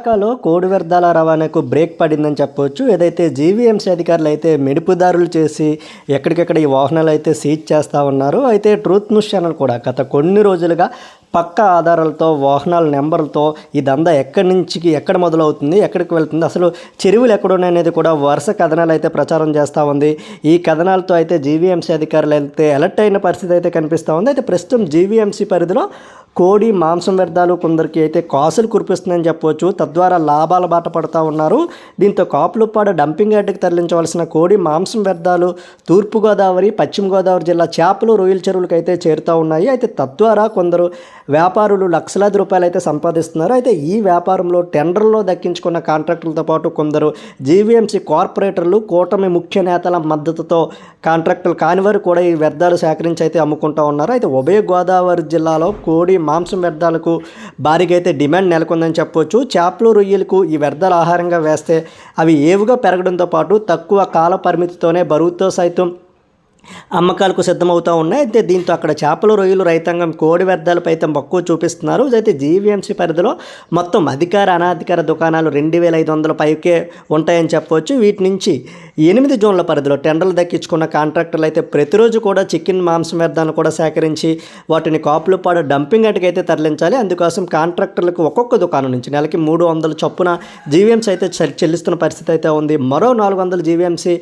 విశాఖలో కోడి వ్యర్థాల రవాణాకు బ్రేక్ పడిందని చెప్పవచ్చు ఏదైతే జీవీఎంసీ అధికారులు అయితే మెడుపుదారులు చేసి ఎక్కడికెక్కడ ఈ వాహనాలు అయితే సీజ్ చేస్తూ ఉన్నారు అయితే ట్రూత్ న్యూస్ ఛానల్ కూడా గత కొన్ని రోజులుగా పక్క ఆధారాలతో వాహనాల నెంబర్లతో ఈ దందా ఎక్కడి నుంచి ఎక్కడ మొదలవుతుంది ఎక్కడికి వెళ్తుంది అసలు చెరువులు ఎక్కడున్నాయి అనేది కూడా వరుస కథనాలు అయితే ప్రచారం చేస్తూ ఉంది. ఈ కథనాలతో అయితే జీవీఎంసీ అధికారులు అయితే అలర్ట్ అయిన పరిస్థితి అయితే కనిపిస్తూ ఉంది. అయితే ప్రస్తుతం జీవీఎంసీ పరిధిలో కోడి మాంసం వ్యర్థాలు కొందరికి అయితే కాసులు కురిపిస్తుందని చెప్పవచ్చు. తద్వారా లాభాల బాట పడుతూ ఉన్నారు. దీంతో కాపులుప్పాడ డంపింగ్ యార్డ్కి తరలించవలసిన కోడి మాంసం వ్యర్థాలు తూర్పుగోదావరి పశ్చిమ గోదావరి జిల్లా చేపలు రొయ్యల చెరువులకు అయితే చేరుతూ ఉన్నాయి. అయితే తద్వారా కొందరు వ్యాపారులు లక్షలాది రూపాయలు అయితే సంపాదిస్తున్నారు. అయితే ఈ వ్యాపారంలో టెండర్లో దక్కించుకున్న కాంట్రాక్టులతో పాటు కొందరు జీవీఎంసీ కార్పొరేటర్లు కూటమి ముఖ్య నేతల మద్దతుతో కాంట్రాక్టులు కానివారు కూడా ఈ వ్యర్థాలు సేకరించి అయితే అమ్ముకుంటూ ఉన్నారు. అయితే ఉభయ గోదావరి జిల్లాలో కోడి మాంసం వ్యర్థాలకు భారీగా అయితే డిమాండ్ నెలకొందని చెప్పవచ్చు చేపలు రొయ్యలకు ఈ వ్యర్థాలు ఆహారంగా వేస్తే అవి ఏవుగా పెరగడంతో పాటు తక్కువ కాల పరిమితితోనే బరువుతో సైతం అమ్మకాలకు సిద్ధమవుతూ ఉన్నాయి. అయితే దీంతో అక్కడ చేపలు రొయ్యలు రైతాంగం కోడి వ్యర్థాలపై అయితే మక్కువ చూపిస్తున్నారు. అయితే జీవీఎంసీ పరిధిలో మొత్తం అధికార అనాధికార దుకాణాలు రెండు వేల ఐదు వందల పైకే ఉంటాయని చెప్పవచ్చు. వీటి నుంచి ఎనిమిది జోన్ల పరిధిలో టెండర్లు దక్కించుకున్న కాంట్రాక్టర్లు అయితే ప్రతిరోజు కూడా చికెన్ మాంసం వ్యర్థాలను కూడా సేకరించి వాటిని కాపులు పాడు డంపింగ్ అటుకైతే తరలించాలి. అందుకోసం కాంట్రాక్టర్లకు ఒక్కొక్క దుకాణం నుంచి నెలకి మూడు వందల చొప్పున జీవీఎంసీ అయితే చెల్లిస్తున్న పరిస్థితి అయితే ఉంది. మరో నాలుగు వందల జీవీఎంసీ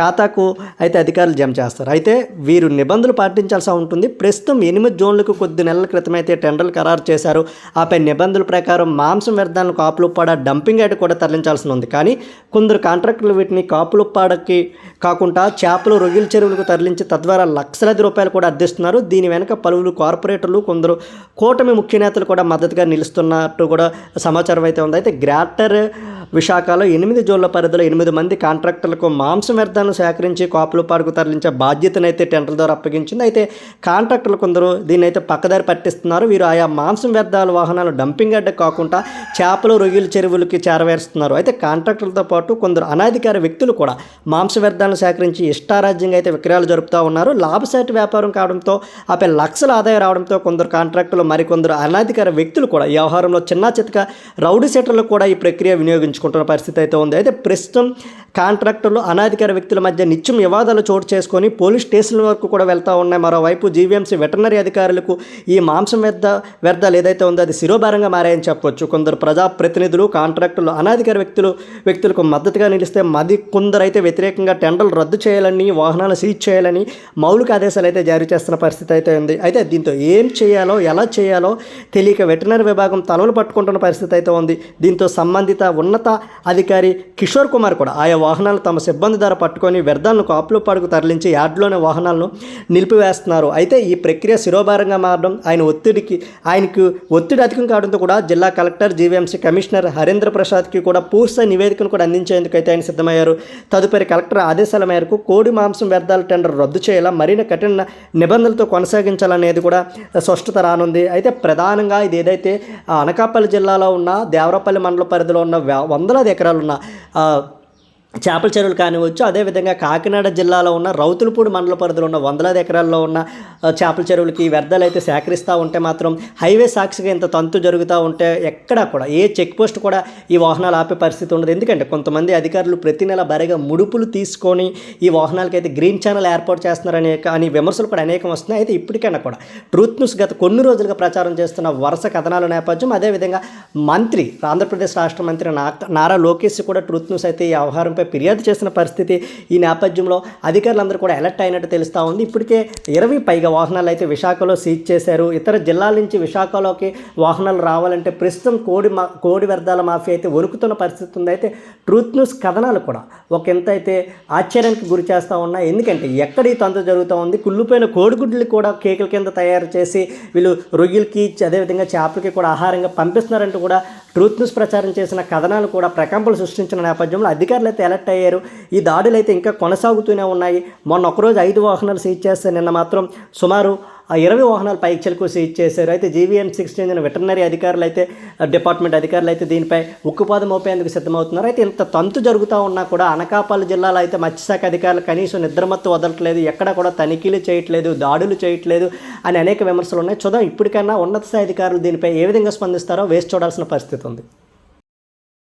ఖాతాకు అయితే అధికారులు జమ చేస్తారు. అయితే వీరు నిబంధనలు పాటించాల్సి ఉంటుంది. ప్రస్తుతం ఎనిమిది జోన్లకు కొద్ది నెలల క్రితం అయితే టెండర్లు ఖరారు చేశారు. ఆపై నిబంధనల ప్రకారం మాంసం వ్యర్థాలను కాపులుప్పాడ డంపింగ్ యార్డ్ కూడా తరలించాల్సి ఉంది. కానీ కొందరు కాంట్రాక్టులు వీటిని కాపులుప్పాడకి కాకుండా చేపలు రొయ్యల చెరువులకు తరలించి తద్వారా లక్షలాది రూపాయలు కూడా అర్థిస్తున్నారు. దీని వెనుక పలువురు కార్పొరేటర్లు కొందరు కూటమి ముఖ్య నేతలు కూడా మద్దతుగా నిలుస్తున్నట్టు కూడా సమాచారం అయితే ఉంది. అయితే గ్రేటర్ విశాఖలో ఎనిమిది జోన్ల పరిధిలో ఎనిమిది మంది కాంట్రాక్టర్లకు మాంసం వ్యర్థాలను సేకరించి కాపులపాడుకు తరలించే బాధ్యతనైతే టెండర్ ద్వారా అప్పగించింది. అయితే కాంట్రాక్టర్లు కొందరు దీన్ని అయితే పక్కదారి పట్టిస్తున్నారు. వీరు ఆయా మాంసం వ్యర్థాల వాహనాలు డంపింగ్ అడ్డ కాకుండా చేపలు రొయ్యల చెరువులకి చేరవేరుస్తున్నారు. అయితే కాంట్రాక్టర్లతో పాటు కొందరు అనాధికార వ్యక్తులు కూడా మాంస వ్యర్థాలను సేకరించి ఇష్టారాజ్యంగా అయితే విక్రయాలు జరుపుతూ ఉన్నారు. లాభసాటి వ్యాపారం కావడంతో ఆపై లక్షల ఆదాయం రావడంతో కొందరు కాంట్రాక్టులు మరికొందరు అనాధికార వ్యక్తులు కూడా వ్యవహారంలో చిన్న చితక రౌడీ సెటర్లు కూడా ఈ ప్రక్రియ వినియోగించారు. వినియోగించుకుంటున్న పరిస్థితి అయితే ఉంది. అయితే ప్రస్తుతం కాంట్రాక్టర్లు అనాధికార వ్యక్తుల మధ్య నిత్యం వివాదాలు చోటు చేసుకొని పోలీస్ స్టేషన్ల వరకు కూడా వెళ్తూ ఉన్నాయి. మరోవైపు జీవీఎంసీ వెటర్నరీ అధికారులకు ఈ మాంసం వ్యర్థ వ్యర్థాలు ఏదైతే ఉందో అది శిరోభారంగా మారాయని చెప్పొచ్చు. కొందరు ప్రజాప్రతినిధులు కాంట్రాక్టర్లు అనాధికార వ్యక్తులు వ్యక్తులకు మద్దతుగా నిలిస్తే మది కొందరైతే వ్యతిరేకంగా టెండర్లు రద్దు చేయాలని వాహనాలు సీజ్ చేయాలని మౌలిక ఆదేశాలు అయితే జారీ చేస్తున్న పరిస్థితి అయితే ఉంది. అయితే దీంతో ఏం చేయాలో ఎలా చేయాలో తెలియక వెటర్నరీ విభాగం తలలు పట్టుకుంటున్న పరిస్థితి అయితే ఉంది. దీంతో సంబంధిత ఉన్నత అధికారి కిషోర్ కుమార్ కూడా ఆయా వాహనాలు తమ సిబ్బంది ద్వారా పట్టుకొని వ్యర్థాలను కాపులోపాడుకు తరలించి యార్డ్లోని వాహనాలను నిలిపివేస్తున్నారు. అయితే ఈ ప్రక్రియ శిరోభారంగా మారడం ఆయన ఒత్తిడికి ఆయనకు ఒత్తిడి అధికం కావడంతో కూడా జిల్లా కలెక్టర్ జీవీఎంసీ కమిషనర్ హరేంద్ర ప్రసాద్కి కూడా పూర్తి నివేదికను కూడా అందించేందుకు అయితే ఆయన సిద్ధమయ్యారు. తదుపరి కలెక్టర్ ఆదేశాల మేరకు కోడి మాంసం వ్యర్థాల టెండర్ రద్దు చేయాలా మరిన్ని కఠిన నిబంధనలతో కొనసాగించాలనేది కూడా స్పష్టత రానుంది. అయితే ప్రధానంగా ఇది ఏదైతే అనకాపల్లి జిల్లాలో ఉన్న దేవరపల్లి మండల పరిధిలో ఉన్న వే- వందలాది ఎకరాలున్న చేపల చెరువులు కానివచ్చు అదేవిధంగా కాకినాడ జిల్లాలో ఉన్న రౌతులపూడి మండల పరిధిలో ఉన్న వందలాది ఎకరాల్లో ఉన్న చేపల చెరువులకి వ్యర్థాలు అయితే సేకరిస్తూ ఉంటే మాత్రం హైవే సాక్షిగా ఇంత తంతు జరుగుతూ ఉంటే ఎక్కడా కూడా ఏ చెక్ పోస్ట్ కూడా ఈ వాహనాలు ఆపే పరిస్థితి ఉండదు. ఎందుకంటే కొంతమంది అధికారులు ప్రతి నెల భారీగా ముడుపులు తీసుకొని ఈ వాహనాలకి అయితే గ్రీన్ ఛానల్ ఏర్పాటు చేస్తున్నారనే అని విమర్శలు కూడా అనేకం వస్తున్నాయి. అయితే ఇప్పటికైనా కూడా ట్రూత్ న్యూస్ గత కొన్ని రోజులుగా ప్రచారం చేస్తున్న వరుస కథనాల నేపథ్యం అదేవిధంగా మంత్రి ఆంధ్రప్రదేశ్ రాష్ట్ర మంత్రి నా నారా లోకేష్ కూడా ట్రూత్ న్యూస్ అయితే ఈ వ్యవహారంపై ఫిర్యాదు చేసిన పరిస్థితి ఈ నేపథ్యంలో అధికారులందరూ కూడా అలర్ట్ అయినట్టు తెలుస్తూ ఉంది. ఇప్పటికే ఇరవై పైగా వాహనాలు అయితే విశాఖలో సీజ్ చేశారు. ఇతర జిల్లాల నుంచి విశాఖలోకి వాహనాలు రావాలంటే ప్రస్తుతం కోడి మా కోడి వ్యర్థాల మాఫీ అయితే వణుకుతున్న పరిస్థితి ఉంది. అయితే ట్రూత్ న్యూస్ కథనాలు కూడా ఒక ఎంత అయితే ఆశ్చర్యానికి గురి చేస్తూ ఉన్నాయి ఎందుకంటే ఎక్కడ ఈ తంతు జరుగుతూ ఉంది? కుళ్ళిపోయిన కోడిగుడ్లు కూడా కేకుల కింద తయారు చేసి వీళ్ళు రొయ్యలకి అదేవిధంగా చేపలకి కూడా ఆహారంగా పంపిస్తున్నారంటూ కూడా ట్రూత్ న్యూస్ ప్రచారం చేసిన కథనాలు కూడా ప్రకంపలు సృష్టించిన నేపథ్యంలో అధికారులు అయితే అలర్ట్ అయ్యారు. ఈ దాడులు అయితే ఇంకా కొనసాగుతూనే ఉన్నాయి. మొన్న ఒకరోజు ఐదు వాహనాలు సీజ్ చేస్తే నిన్న మాత్రం సుమారు ఆ ఇరవై వాహనాలు పైకి చెలుకు సీజ్ చేశారు. అయితే జీవీఎం సిక్స్ చెందిన వెటర్నరీ అధికారులు అయితే డిపార్ట్మెంట్ అధికారులు అయితే దీనిపై ఉక్కుపాదం మోపేందుకు సిద్ధమవుతున్నారు. అయితే ఇంత తంతు జరుగుతూ ఉన్నా కూడా అనకాపల్లి జిల్లాలో అయితే మత్స్యశాఖ అధికారులు కనీసం నిద్రమత్తు వదలట్లేదు. ఎక్కడ కూడా తనిఖీలు చేయట్లేదు దాడులు చేయట్లేదు అని అనేక విమర్శలు ఉన్నాయి. చూద్దాం ఇప్పటికైనా ఉన్నత స్థాయి అధికారులు దీనిపై ఏ విధంగా స్పందిస్తారో వేసి చూడాల్సిన పరిస్థితి ఉంది.